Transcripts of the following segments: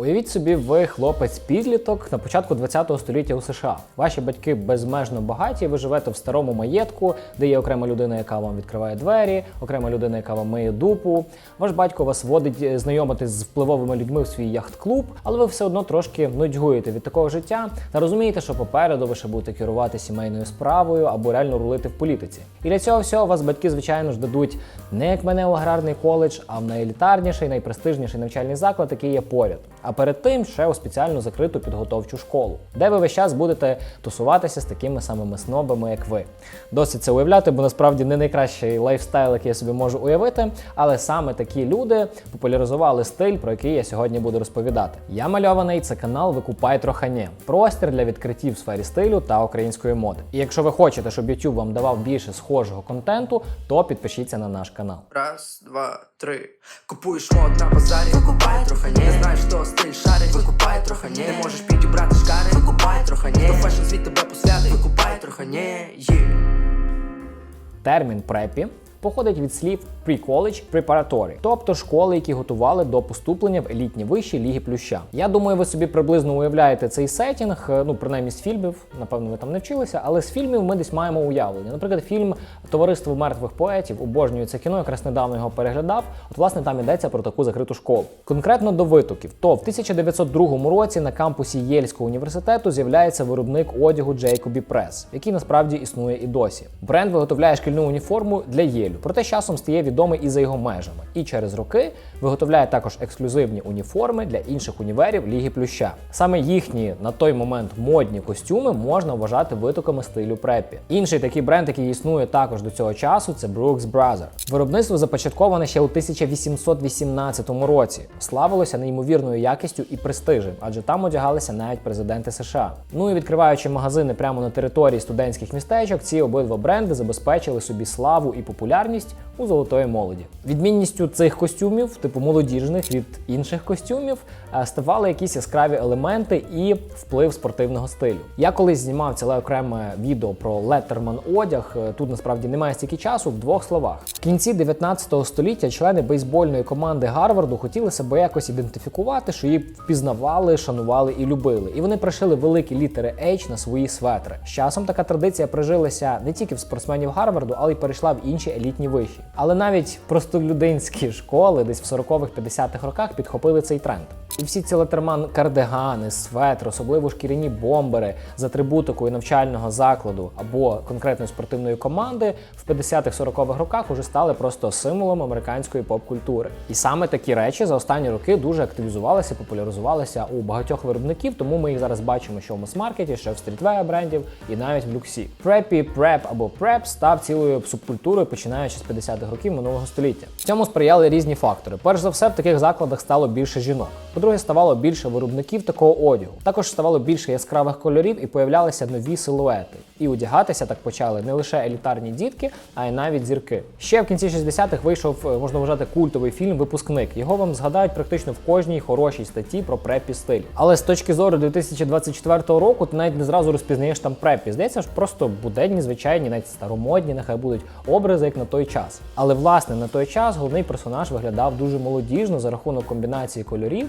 Уявіть собі, ви хлопець-підліток на початку 20 століття у США. Ваші батьки безмежно багаті, ви живете в старому маєтку, де є окрема людина, яка вам відкриває двері, окрема людина, яка вам миє дупу. Ваш батько вас водить е, знайомитись з впливовими людьми в свій яхт-клуб, але ви все одно трошки нудьгуєте від такого життя та розумієте, що попереду ви ще будете керувати сімейною справою або реально рулити в політиці. І для цього всього вас батьки, звичайно ж, дадуть не як мене у аграрний коледж, а в найелітарніший, найпрестижніший навчальний заклад, який є поряд. А перед тим ще у спеціальну закриту підготовчу школу, де ви весь час будете тусуватися з такими самими снобами, як ви. Досить це уявляти, бо насправді не найкращий лайфстайл, який я собі можу уявити. Але саме такі люди популяризували стиль, про який я сьогодні буду розповідати. Я мальований, це канал Викупай Трохане, простір для відкриттів в сфері стилю та української моди. І якщо ви хочете, щоб YouTube вам давав більше схожого контенту, то підпишіться на наш канал. Раз, два, три. Купуєш мод на базарі, викупай трохи не знаєш, що стиль шарить, викупай трохи не не можеш підібрати шкари, викупай трохи не то фешн світ тебе посвятить, Викупає трохи не є. Термін препі походить від слів pre-college preparatory, тобто школи, які готували до поступлення в елітні виші ліги плюща. Я думаю, ви собі приблизно уявляєте цей сетінг, е, ну принаймні з фільмів, напевно, ви там не вчилися, але з фільмів ми десь маємо уявлення. Наприклад, фільм Товариство мертвих поетів обожнюю це кіно, якраз недавно його переглядав. От власне там йдеться про таку закриту школу. Конкретно до витоків, то в 1902 році на кампусі Єльського університету з'являється виробник одягу Джейкобі Прес, який насправді існує і досі. Бренд виготовляє шкільну уніформу для Єлю, проте часом стає відомий і за його межами. І через роки виготовляє також ексклюзивні уніформи для інших універів Ліги Плюща. Саме їхні на той момент модні костюми можна вважати витоками стилю препі. Інший такий бренд, який існує також до цього часу, це Brooks Brothers. Виробництво започатковане ще у 1818 році. Славилося неймовірною якістю і престижем, адже там одягалися навіть президенти США. Ну і відкриваючи магазини прямо на території студентських містечок, ці обидва бренди забезпечили собі славу і популярність солідарність у золотої молоді. Відмінністю цих костюмів, типу молодіжних від інших костюмів, е, ставали якісь яскраві елементи і вплив спортивного стилю. Я колись знімав ціле окреме відео про Леттерман одяг. Е, Тут насправді немає стільки часу в двох словах. В кінці 19 століття члени бейсбольної команди Гарварду хотіли себе якось ідентифікувати, що її впізнавали, шанували і любили. І вони пришили великі літери H на свої светри. З часом така традиція прижилася не тільки в спортсменів Гарварду, але й перейшла в інші елітні виші. Але навіть простолюдинські школи десь в 40-х 50-х роках підхопили цей тренд. І всі ці летерман кардигани, светри, особливо шкіряні бомбери з атрибутикою навчального закладу або конкретної спортивної команди в 50-х 40-х роках уже стали просто символом американської поп-культури. І саме такі речі за останні роки дуже активізувалися, популяризувалися у багатьох виробників, тому ми їх зараз бачимо, що в мас-маркеті, що в стрітвея брендів і навіть в люксі. Препі, преп або преп став цілою субкультурою, починаючи з 50-х років минулого століття. Цьому сприяли різні фактори. Перш за все, в таких закладах стало більше жінок. По-друге, ставало більше виробників такого одягу. Також ставало більше яскравих кольорів і появлялися нові силуети. І одягатися так почали не лише елітарні дітки, а й навіть зірки. Ще в кінці 60-х вийшов, е, можна вважати, культовий фільм Випускник. Його вам згадають практично в кожній хорошій статті про препі стиль. Але з точки зору 2024 року ти навіть не зразу розпізнаєш там препі. Здається ж, просто буденні, звичайні, навіть старомодні, нехай будуть образи, як на той час. Але власне на той час головний персонаж виглядав дуже молодіжно за рахунок комбінації кольорів,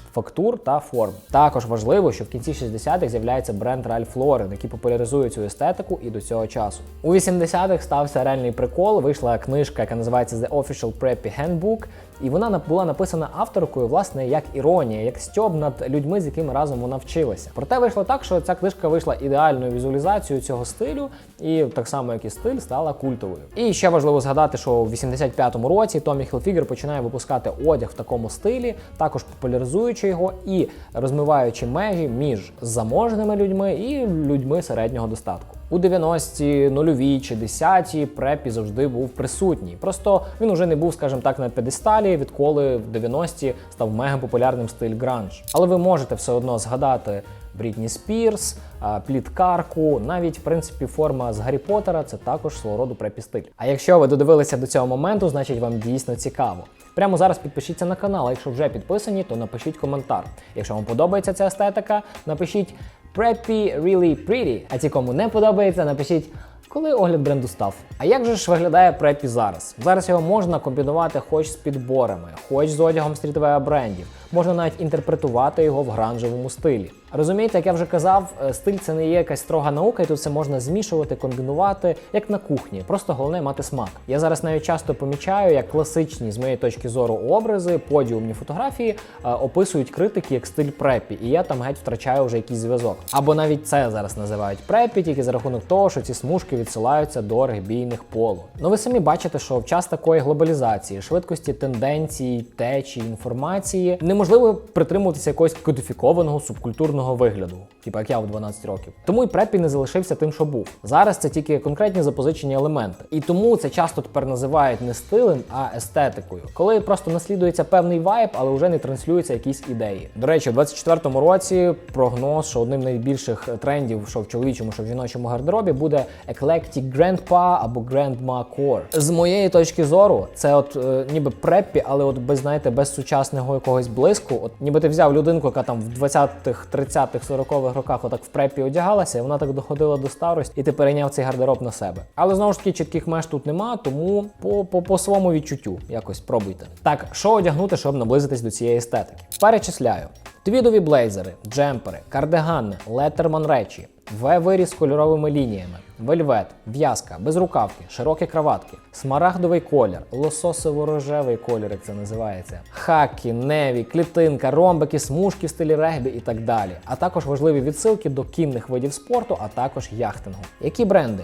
фактур та форм. Також важливо, що в кінці 60-х з'являється бренд Ralph Lauren, який популяризує цю естетику і до цього часу. У 80-х стався реальний прикол. Вийшла книжка, яка називається The Official Preppy Handbook. І вона була написана авторкою, власне, як іронія, як стьоб над людьми, з якими разом вона вчилася. Проте вийшло так, що ця книжка вийшла ідеальною візуалізацією цього стилю, і так само, як і стиль, стала культовою. І ще важливо згадати, що у 85-му році Томі Хілфігер починає випускати одяг в такому стилі, також популяризуючи його і розмиваючи межі між заможними людьми і людьми середнього достатку. У 90-ті, нульові чи 10-ті препі завжди був присутній. Просто він уже не був, скажімо так, на педесталі, відколи в 90-ті став мега популярним стиль гранж. Але ви можете все одно згадати Брітні Спірс, пліткарку, навіть в принципі форма з Гаррі Поттера – це також свого роду препі стиль. А якщо ви додивилися до цього моменту, значить вам дійсно цікаво. Прямо зараз підпишіться на канал. а Якщо вже підписані, то напишіть коментар. Якщо вам подобається ця естетика, напишіть Preppy really pretty. А ті, кому не подобається, напишіть коли огляд бренду став. А як же ж виглядає препі зараз? Зараз його можна комбінувати хоч з підборами, хоч з одягом стрітвеа брендів. Можна навіть інтерпретувати його в гранжевому стилі. Розумієте, як я вже казав, е, стиль це не є якась строга наука, і тут все можна змішувати, комбінувати, як на кухні. Просто головне мати смак. Я зараз навіть часто помічаю, як класичні, з моєї точки зору, образи, подіумні фотографії е, описують критики як стиль препі, і я там геть втрачаю вже якийсь зв'язок. Або навіть це зараз називають препі, тільки за рахунок того, що ці смужки відсилаються до регбійних поло. Ну ви самі бачите, що в час такої глобалізації, швидкості тенденцій, течії, інформації неможливо притримуватися якогось кодифікованого субкультурного вигляду, типу як я в 12 років. Тому і препі не залишився тим, що був. Зараз це тільки конкретні запозичені елементи. І тому це часто тепер називають не стилем, а естетикою, коли просто наслідується певний вайб, але вже не транслюються якісь ідеї. До речі, у 24-му році прогноз, що одним з найбільших трендів, що в чоловічому, що в жіночому гардеробі, буде Eclectic Grandpa або Grandma Core. З моєї точки зору, це от е, ніби преппі, але от без знаєте, без сучасного якогось блиску. От ніби ти взяв людинку, яка там в 20-х, 30-х, 40-х роках отак в препі одягалася, і вона так доходила до старості, і ти перейняв цей гардероб на себе. Але знову ж таки чітких меж тут нема, тому по, по, по своєму відчуттю якось пробуйте. Так, що одягнути, щоб наблизитись до цієї естетики? Перечисляю. Твідові блейзери, джемпери, кардигани, леттерман речі, В-виріз з кольоровими лініями, вельвет, в'язка, безрукавки, широкі краватки, смарагдовий колір, лососово-рожевий колір, як це називається, хакі, неві, клітинка, ромбики, смужки в стилі регбі і так далі. А також важливі відсилки до кінних видів спорту, а також яхтингу. Які бренди?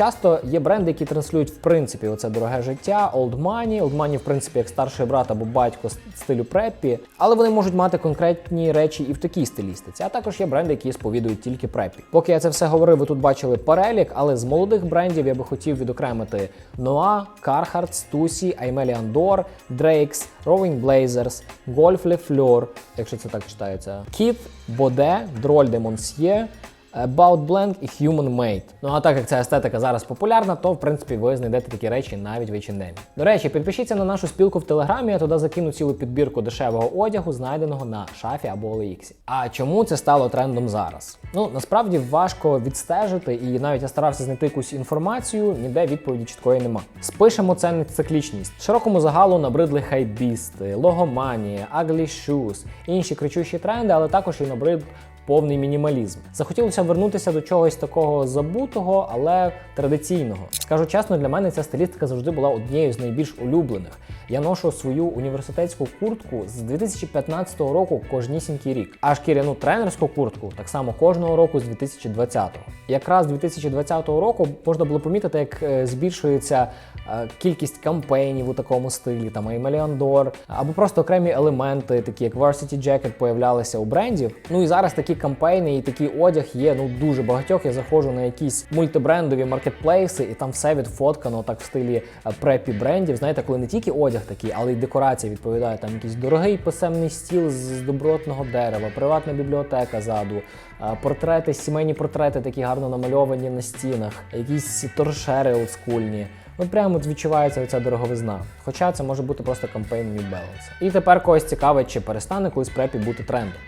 Часто є бренди, які транслюють в принципі оце дороге життя, Old Money. Old Money, в принципі, як старший брат або батько стилю преппі, але вони можуть мати конкретні речі і в такій стилістиці. А також є бренди, які сповідують тільки преппі. Поки я це все говорив, ви тут бачили перелік, але з молодих брендів я би хотів відокремити Noah, Carhartt, Stussy, Aimelian Dor, Drakes, Rowing Blazers, Golf Le Fleur, якщо це так читається, Kith, Bode, Droll de Monsieur, About Blank і Human Made. Ну а так як ця естетика зараз популярна, то в принципі ви знайдете такі речі навіть в H&M. До речі, підпишіться на нашу спілку в Телеграмі, я туди закину цілу підбірку дешевого одягу, знайденого на шафі або OLX. А чому це стало трендом зараз? Ну насправді важко відстежити, і навіть я старався знайти якусь інформацію, ніде відповіді чіткої нема. Спишемо це на циклічність. Широкому загалу набридли хайбісти, логоманія, ugly shoes, інші кричущі тренди, але також і набрид повний мінімалізм. Захотілося вернутися до чогось такого забутого, але традиційного. Скажу чесно, для мене ця стилістика завжди була однією з найбільш улюблених. Я ношу свою університетську куртку з 2015 року кожнісінький рік, а шкіряну тренерську куртку так само кожного року з 2020-го. Якраз 2020 року можна було помітити, як е, збільшується е, кількість кампейнів у такому стилі, там Dor, або просто окремі елементи, такі як Varsity Jacket, появлялися у брендів. Ну і зараз такі кампейни і такий одяг є ну дуже багатьох. Я заходжу на якісь мультибрендові маркетплейси, і там все відфоткано так в стилі е, препі брендів. Знаєте, коли не тільки одяг такий, але й декорація відповідає. Там якийсь дорогий писемний стіл з добротного дерева, приватна бібліотека ззаду, е, портрети, сімейні портрети, такі гарно намальовані на стінах, якісь торшери олдскульні. Ну прямо відчувається оця дороговизна. Хоча це може бути просто кампейн New Balance. І тепер когось цікавить, чи перестане колись препі бути трендом.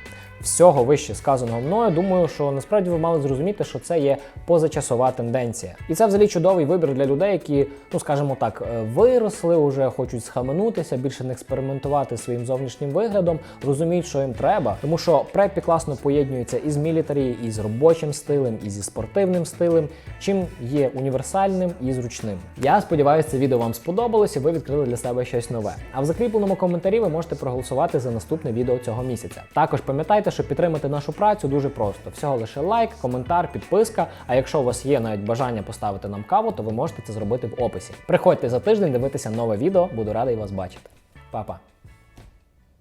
Всього вище сказаного мною, думаю, що насправді ви мали зрозуміти, що це є позачасова тенденція. І це взагалі чудовий вибір для людей, які, ну скажімо так, е, виросли, вже хочуть схаменутися, більше не експериментувати своїм зовнішнім виглядом, розуміють, що їм треба. Тому що препі класно поєднується і з мілітарі, і з робочим стилем, і зі спортивним стилем, чим є універсальним і зручним. Я сподіваюся, це відео вам сподобалось і ви відкрили для себе щось нове. А в закріпленому коментарі ви можете проголосувати за наступне відео цього місяця. Також пам'ятайте, що підтримати нашу працю дуже просто. Всього лише лайк, коментар, підписка. А якщо у вас є навіть бажання поставити нам каву, то ви можете це зробити в описі. Приходьте за тиждень дивитися нове відео, буду радий вас бачити. Па-па!